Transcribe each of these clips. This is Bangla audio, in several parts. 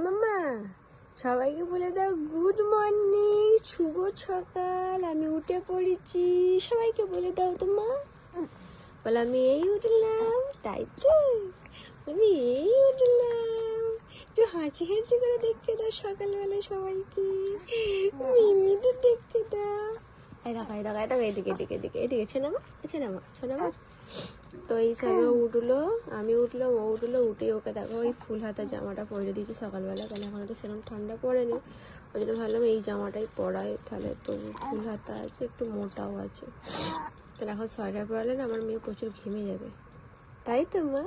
মাম্মা সবাইকে বলে দাও গুড মর্নিং শুভ সকাল আমি উঠে পড়েছি সবাইকে বলে দাও তো মা বলে আমি এই উঠলাম তাই তো আমি এই উঠলাম একটু হাঁচি হাঁচি করে দেখতে দাও সকালবেলা সবাইকে মিমিদের দেখতে দাও এই দেখো এই দেখো এই দেখো এদিকে এদিকে এদিকে এদিকে ছোনামা ছোনামা ছোনামা তো এই সবে উঠল, আমি উঠলাম, ও উঠল, উঠে ওকে দেখো, ওই ফুল হাতা জামাটা পরে দিয়েছি সকালবেলা, কারণ এখন তো সেরকম ঠান্ডা পড়েনি। ওই জন্য ভাবলাম এই জামাটাই পরাই, তাহলে তো ফুল হাতা আছে, একটু মোটাও আছে। তো এখন সোয়েটার পরালে না আমার মেয়ে প্রচুর ঘেমে যাবে। তাই তো, মা?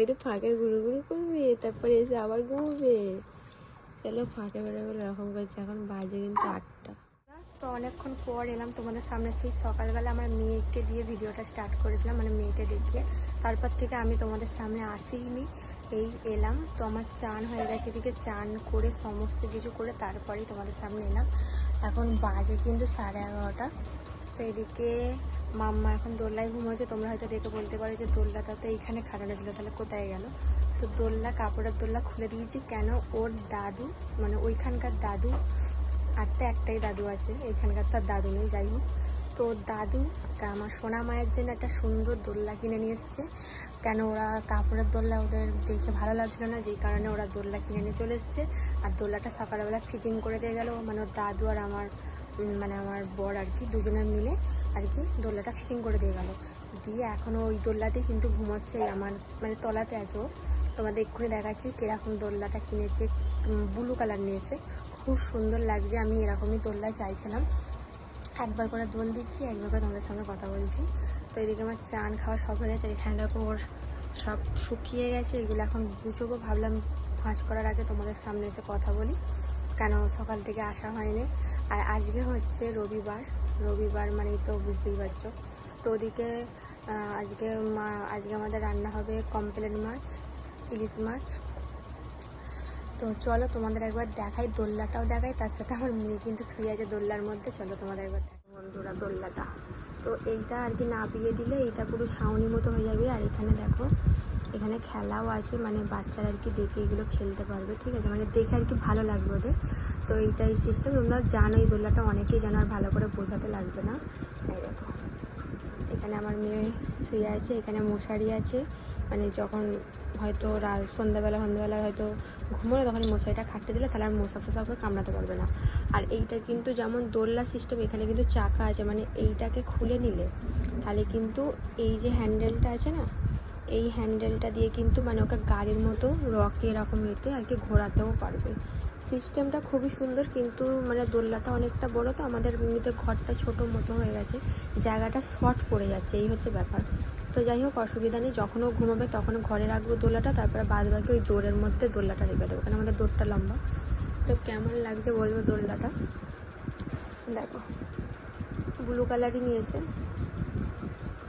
একটু ফাঁকে ঘুরু ঘুরু করবে, তারপরে এসে আবার ঘুমবে। চলো, ফাঁকে বেরোবে, এরকম করছে, এখন বাজে কিন্তু আটটা। তো অনেকক্ষণ পর এলাম তোমাদের সামনে, সেই সকালবেলা আমার মেয়েকে দিয়ে ভিডিওটা স্টার্ট করেছিলাম মানে মেয়েকে দেখিয়ে তারপর থেকে আমি তোমাদের সামনে আসিনি, এই এলাম। তো আমার চান হয়ে গেছে, এদিকে চান করে সমস্ত কিছু করে তারপরেই তোমাদের সামনে এলাম। এখন বাজে কিন্তু সাড়ে এগারোটা। তো এদিকে মাম্মা এখন দোল্লায় ঘুমোচ্ছে, তোমরা হয়তো দেখে বলতে পারো যে দোল্লাটা তো এইখানে খাটানো ছিল, তাহলে কোথায় গেল? তো দোল্লা, কাপড়ের দোল্লা খুলে দিয়েছি, কেন ওর দাদু মানে ওইখানকার দাদু আর তো একটাই দাদু আছে, এখানকার তার দাদু নেই, যাই হোক। তো দাদু আমার সোনা মায়ের জন্য একটা সুন্দর দোল্লা কিনে নিয়ে এসছে। কেন ওরা কাপড়ের দোল্লা ওদের দেখে ভালো লাগছিল না, যেই কারণে ওরা দোল্লা কিনে নিয়ে চলে এসছে। আর দোল্লাটা সকালবেলা ফিটিং করে দিয়ে গেল মানে ওর দাদু আর আমার মানে আমার বর আর কি, দুজনে মিলে আর কি দোল্লাটা ফিটিং করে দিয়ে গেল। দিয়ে এখনও ওই দোল্লাতেই কিন্তু ঘুমাচ্ছে আমার মানে তলাতে আছে ও। তোমাদের এক্ষুনি দেখাচ্ছি কীরকম দোল্লাটা কিনেছে ব্লু কালার নিয়েছে। খুব সুন্দর লাগছে, আমি এরকমই দোল্লা চাইছিলাম। একবার করে দোল দিচ্ছি, একবার করে তোমাদের সঙ্গে কথা বলছি। তো এদিকে আমার চান খাওয়া সব হয়ে গেছে এখানে দেখো ওর সব শুকিয়ে গেছে, এগুলো এখন গুছোবো, ভাবলাম ভাঁজ করার আগে তোমাদের সামনে এসে কথা বলি। কেন সকাল থেকে আসা হয়নি। আর আজকে হচ্ছে রবিবার রবিবার মানেই তো বুঝতেই পারছ। তো ওদিকে আজকে মা, আজকে আমাদের রান্না হবে কমপ্লেন মাছ, ইলিশ মাছ। তো চলো তোমাদের একবার দেখাই, দোল্লাটাও দেখাই, তার সাথে আমার মেয়ে কিন্তু শুয়ে আছে দোল্লার মধ্যে। চলো তোমাদের একবার বন্ধুরা দোল্লাটা। তো এইটা আর কি না বিয়ে দিলে এইটা পুরো ছাউনি মতো হয়ে যাবে। আর এখানে দেখো, এখানে খেলাও আছে মানে বাচ্চারা আর কি দেখে এগুলো খেলতে পারবে, ঠিক আছে? মানে দেখে আর কি ভালো লাগবে ওদের। তো এইটাই সিস্টেম তোমরা জানো এই দোল্লাটা অনেকেই জানো আর ভালো করে বোঝাতে লাগবে না। এই দেখো, এখানে আমার মেয়ে শুয়ে আছে, এখানে মশারি আছে। মানে যখন হয়তো রাত, সন্ধ্যাবেলা সন্ধ্যাবেলা হয়তো ঘুমোলে তখন মশারিটা খাটতে দিলে তাহলে আর মশা ফসা ওকে কামড়াতে পারবে না। আর এইটা কিন্তু যেমন দোল্লা সিস্টেম এখানে কিন্তু চাকা আছে মানে এইটাকে খুলে নিলে তাহলে কিন্তু এই যে হ্যান্ডেলটা আছে না, এই হ্যান্ডেলটা দিয়ে কিন্তু মানে ওকে গাড়ির মতো রকে এরকম এতে আর কি ঘোরাতেও পারবে। সিস্টেমটা খুবই সুন্দর কিন্তু মানে দোল্লাটা অনেকটা বড়, তো আমাদের এমনিতে ঘরটা ছোট মতো হয়ে গেছে, জায়গাটা শর্ট পড়ে যাচ্ছে, এই হচ্ছে ব্যাপার। তো যাই হোক, অসুবিধা নেই। যখন ও ঘুমাবে, তখন ঘরে রাখব দোলাটা, তারপরে বাদ বাকি ওই দোরের মধ্যে দোল্লাটা রেখে দেবো। কারণ আমাদের দোরটা লম্বা। তো কেমন লাগছে বলব দোল্লাটা দেখো ব্লু কালারই নিয়েছে।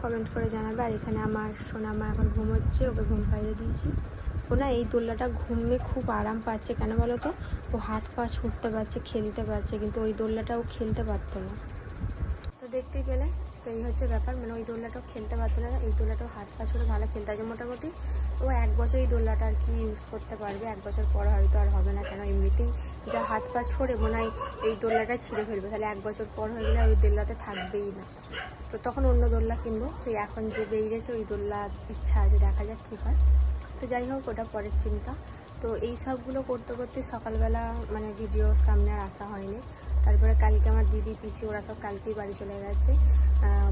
কমেন্ট করে জানাবে। আর এখানে আমার সোনা মা এখন ঘুমোচ্ছে, ওকে ঘুম পাইয়ে দিয়েছি। ও না, এই দোল্লাটা ঘুমে খুব আরাম পাচ্ছে। কেন বলো তো? ও হাত পা ছুটতে পারছে, খেলতে পারছে, কিন্তু ওই দোল্লাটা ও খেলতে পারতো না। তো দেখতে গেলে তো এই হচ্ছে ব্যাপার। মানে ওই দোলনাটাও খেলতে পারতো না। এই দোলনাটাও হাত পা ছুটে ভালো খেলতে আছে মোটামুটি। ও এক বছর এই দোলনাটা আর কি ইউজ করতে পারবে। এক বছর পর হয়তো আর হবে না কেন? এমনিতেই যা হাত পা ছড়ে মনে হয় এই দোলনাটা ছিঁড়ে ফেলবে। তাহলে এক বছর পর হয়ে গেলে ওই দোল্লাতে থাকবেই না। তো তখন অন্য দোলনা কিনবো। তো এখন যে বেরিয়েছে, ওই দোল্লা ইচ্ছা আছে, দেখা যাক কী হয়। তো যাই হোক, ওটা পরের চিন্তা। তো এই সবগুলো করতে করতে সকালবেলা মানে ভিডিও সামনে আর আসা হয়নি। তারপরে কালকে আমার দিদি, পিসি ওরা সব কালকেই বাড়ি চলে গেছে।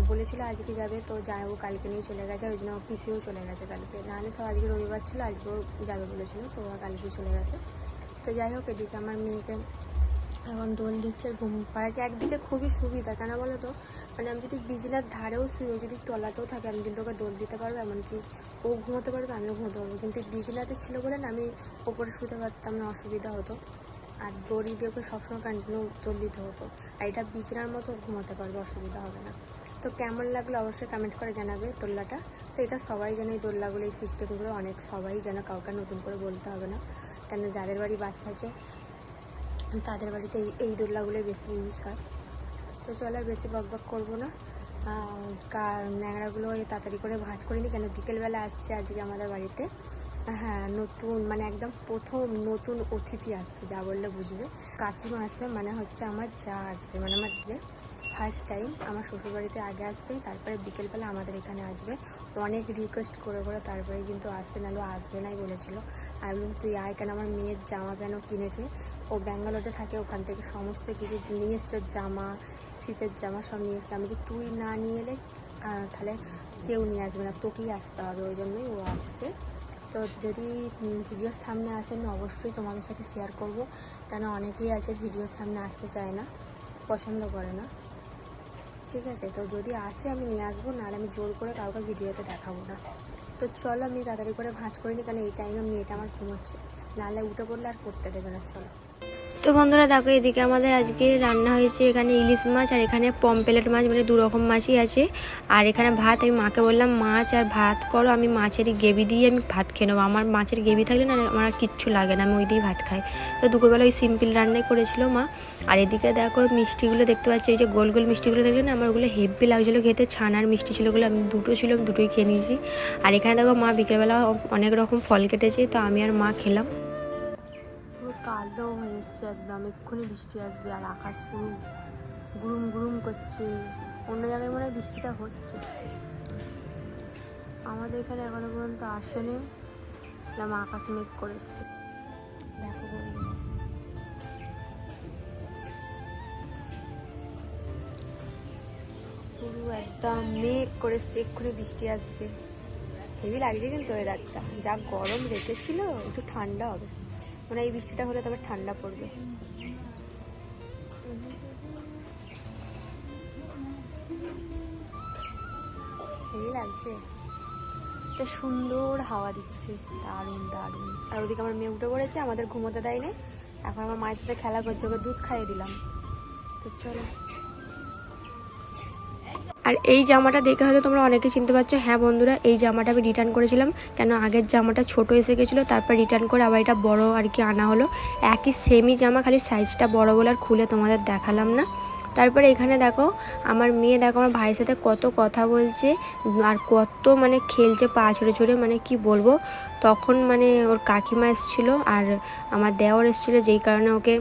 বলেছিল আজকে যাবে, তো যাব কালকে নিয়ে চলে গেছে। ওই জন্য পিসিও চলে গেছে কালকে। নাহলে সব আজকে রবিবার ছিল, আজকেও যাবে বলেছিল, তো ওরা কালকেই চলে গেছে। তো যাই হোক, এদিকে আমার মেয়েকে এখন দোল দিচ্ছে ঘুম পাড়াচ্ছে। একদিকে খুবই সুবিধা, কেন বলো তো? মানে আমি যদি বিজলার ধারেও শুই যদি তলাতেও থাকে, আমি কিন্তু ওকে দোল দিতে পারব, এমনকি ও ঘুমোতে পারবে, আমিও ঘুমোতে পারব। কিন্তু বিজলাতে ছিল বলে না, আমি ওপরে শুতে পারতাম না, অসুবিধা হতো। আর দড়ি দিয়ে ওকে সবসময় কন্টিনিউ দোল দিতে হতো। আর এটা বিছানার মতো ঘুমোতে পারবে, অসুবিধা হবে না। তো কেমন লাগল অবশ্যই কমেন্ট করে জানাবে দোল্লাটা। তো এটা সবাই জানে এই দোল্লাগুলো, এই সিস্টেমগুলো অনেক সবাই জানে, কাউকে নতুন করে বলতে হবে না। কেন যাদের বাড়ি বাচ্চা আছে, তাদের বাড়িতে এই এই দোল্লাগুলোই বেশি ইউজ হয়। তো চলো আর বেশি বক বক করব না। কার ন্যাংরাগুলো তাড়াতাড়ি করে ভাঁজ করে নিই কেন? বিকেলবেলা আসছে আজকে আমাদের বাড়িতে। হ্যাঁ নতুন মানে একদম প্রথম নতুন অতিথি আসছে, যা বললে বুঝবে। কাকিমা আসবে মানে হচ্ছে আমার যা আসবে মানে আমার যে ফার্স্ট টাইম আমার শ্বশুরবাড়িতে আগে আসবে তারপরে বিকেলবেলা আমাদের এখানে আসবে। অনেক রিকোয়েস্ট করে করে তারপরে কিন্তু আসছে, নাহলে আসবে নাই বলেছিল। বললাম, তুই আয় কেন? আমার মেয়ের জামা প্যান্টও কিনেছে? ও ব্যাঙ্গালোরে থাকে, ওখান থেকে সমস্ত কিছু নিয়ে এসছে, জামা, শীতের জামা সব নিয়ে এসছে। আমি যে তুই না নিয়ে এলে তাহলে কেউ নিয়ে আসবে না, তোকেই আসতে হবে। ওই জন্যই ও আসছে। তো যদি ভিডিওর সামনে আসেন অবশ্যই তোমাদের সাথে শেয়ার করব। কেন অনেকেই আছে ভিডিওর সামনে আসতে চায় না, পছন্দ করে না। ঠিক আছে, তো যদি আসে আমি নিয়ে আসব, নাহলে আমি জোর করে কাউকে ভিডিওতে দেখাবো না। তো চলো আমি তাড়াতাড়ি করে ভাঁজ করে নিই এই টাইমে মেয়েটা আমার ঘুমোচ্ছে। নাহলে উঠে পড়লে আর করতে দেবে না, চলো। তো বন্ধুরা দেখো, এদিকে আমাদের আজকে রান্না হয়েছে এখানে ইলিশ মাছ আর এখানে পমপেলেট মাছ মানে দু রকম মাছই আছে। আর এখানে ভাত, আমি মাকে বললাম, মাছ আর ভাত করো, আমি মাছের গ্রেভি দিয়ে আমি ভাত খেয়ে নেব। আমার মাছের গ্রেভি থাকলে না, আমার আর কিচ্ছু লাগে না, আমি ওই দিয়েই ভাত খাই। তো দুপুরবেলা ওই সিম্পল রান্নাই করেছিল মা। আর এদিকে দেখো, মিষ্টিগুলো দেখতে পাচ্ছি, এই যে গোল গোল মিষ্টিগুলো দেখলে না, আমার ওগুলো হেভি লাগছিল খেতে। ছানার মিষ্টি ছিল ওগুলো, আমি দুটো ছিল, আমি দুটোই খেয়ে নিয়েছি। আর এখানে দেখো মা, বিকেলবেলা অনেক রকম ফল কেটেছে, তো আমি আর মা খেলাম। কালো হয়ে এসছে একদম, এক্ষুনি বৃষ্টি আসবে আর আকাশ পুরো গুরুম গুরুম করছে। অন্য জায়গায় মনে হয় বৃষ্টিটা হচ্ছে। আমাদের এখানে এখনও পর্যন্ত আসেনি। এরকম আকাশ মেঘ করে এসছে। দেখো। পুরো একদম মেঘ করে এসছে, এক্ষুনি বৃষ্টি আসবে। হেভি লাগছে কিন্তু ওয়েদারটা যা গরম রেখেছিল, একটু ঠান্ডা হবে। মানে এই বৃষ্টিটা হলে তবে ঠান্ডা পড়বে। হেভি লাগছে। একটা সুন্দর হাওয়া দিচ্ছে। দারুণ দারুণ। আর ওদিকে আমার মেয়ে উঠে পড়েছে, আমাদের ঘুমোতে দেয়নি। এখন আমার মায়ের সাথে খেলা করছে, ওকে দুধ খাইয়ে দিলাম। তো চলো। আর এই জামাটা দেখে হয়তো তোমরা অনেকে চিনতে পারছ হ্যাঁ বন্ধুরা, এই জামাটা আমি রিটার্ন করেছিলাম। কেন আগের জামাটা ছোট এসে গেছিল, তারপর রিটার্ন করে আবার এটা বড় আর কি আনা হলো। একই সেমই জামা, খালি সাইজটা বড় বলে আর খুলে তোমাদের দেখালাম না। তারপরে এখানে দেখো, আমার মেয়ে দেখো, আমার ভাইয়ের সাথে কত কথা বলছে, আর কত মানে খেলছে পা ছড়ে ছড়ে মানে কি বলব? তখন মানে ওর কাকিমা এসেছিল আর আমার দেওয়ার এসেছিল, যেই কারণে ওকে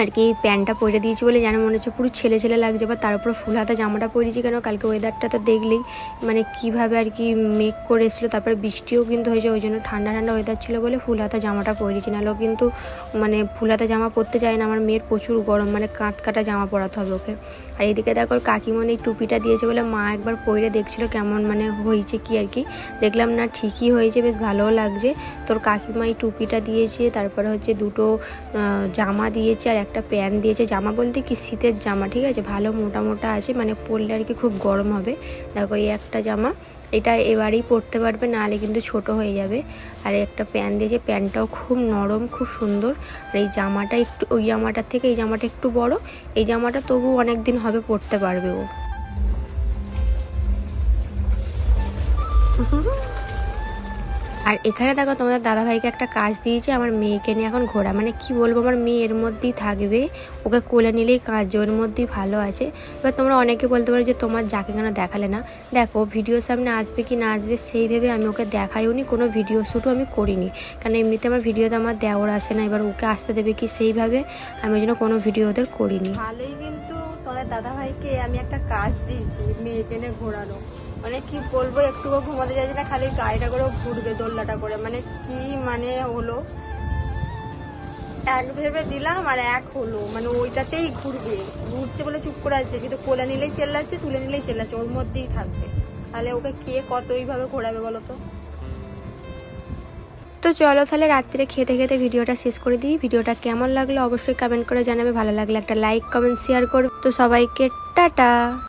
আর কি প্যান্টটা পরে দিয়েছি বলে যেন মনে হচ্ছে পুরো ছেলে ছেলে লাগছে, বা তার উপর ফুল হাতা জামাটা পরেছি কেন? কালকে ওয়েদারটা তো দেখলেই মানে কীভাবে আর কি মেঘ করে এসেছিল, তারপরে বৃষ্টিও কিন্তু হয়েছে, ওই জন্য ঠান্ডা ঠান্ডা ওয়েদার ছিল বলে ফুল হাতা জামাটা পরেছি নাহলেও কিন্তু মানে ফুল হাতা জামা পরতে চায় না, আমার মেয়ের প্রচুর গরম মানে কাঁত কাটা জামা পরাতে হবে ওকে। আর এদিকে দেখো কাকিমন এই টুপিটা দিয়েছে বলে মা একবার পরে দেখছিল কেমন মানে হয়েছে কি আর কি। দেখলাম না, ঠিকই হয়েছে, বেশ ভালোও লাগছে। তোর কাকিমা এই টুপিটা দিয়েছে, তারপরে হচ্ছে দুটো জামা দিয়েছে, আর একটা প্যান্ট দিয়েছে, জামা বলতে কি শীতের জামা, ঠিক আছে? ভালো মোটা মোটা আছে মানে পরলে আর কি খুব গরম হবে। দেখো এই একটা জামা, এটা এবারেই পরতে পারবে, নাহলে কিন্তু ছোট হয়ে যাবে। আর একটা প্যান্ট দিয়েছে, প্যান্টটাও খুব নরম, খুব সুন্দর। আর এই জামাটা একটু, ওই জামাটার থেকে এই জামাটা একটু বড়, এই জামাটা তবু অনেক দিন হবে পরতে পারবে ও। আর এখানে দেখো তোমাদের দাদাভাইকে একটা কাজ দিয়েছে, আমার মেয়েকে নিয়ে এখন ঘোরা। মানে কি বলব, আমার মেয়ে এর মধ্যেই থাকবে। ওকে কোলে নিলেই কাজ ওর মধ্যেই ভালো আছে। এবার তোমরা অনেকে বলতে পারো যে তোমার যাকে কেন দেখালে না। দেখো ভিডিওর সামনে আসবে কি না আসবে, সেই ভেবে আমি ওকে দেখাইও নি কোনো ভিডিও শ্যুটও আমি করিনি। কারণ এমনিতে আমার ভিডিওতে আমার দেওয়ার আসে না, এবার ওকে আসতে দেবে কি সেইভাবে আমি ওই জন্য কোনো ভিডিও ওদের করিনি। ভালোই কিন্তু তোমাদের দাদাভাইকে আমি একটা কাজ দিয়েছি, মেয়েকে নিয়ে ঘোরানো। মানে কি বলব, একটুকু ঘুমাতে যাচ্ছি না, খালি গাড়িটা করে ঘুরবে দোল্লাটা করে। মানে কি মানে হলো? এক ভেবে দিলাম আর এক হলো। মানে ওইটাতেই ঘুরবে। ঘুরছে বলে চুপ করে আছে, কিন্তু কোলে নিলেই চেল্লাচ্ছে, তুলে নিলেই চেল্লাচ্ছে, ওর মধ্যেই থাকবে। তাহলে ওকে কে কত ওইভাবে ঘোরাবে বলো তো? তো চলো তাহলে রাত্রে খেতে খেতে ভিডিওটা শেষ করে দিই। ভিডিওটা কেমন লাগল অবশ্যই কমেন্ট করে জানাবে। ভালো লাগলে একটা লাইক কমেন্ট শেয়ার করবে। তো সবাইকে টাটা!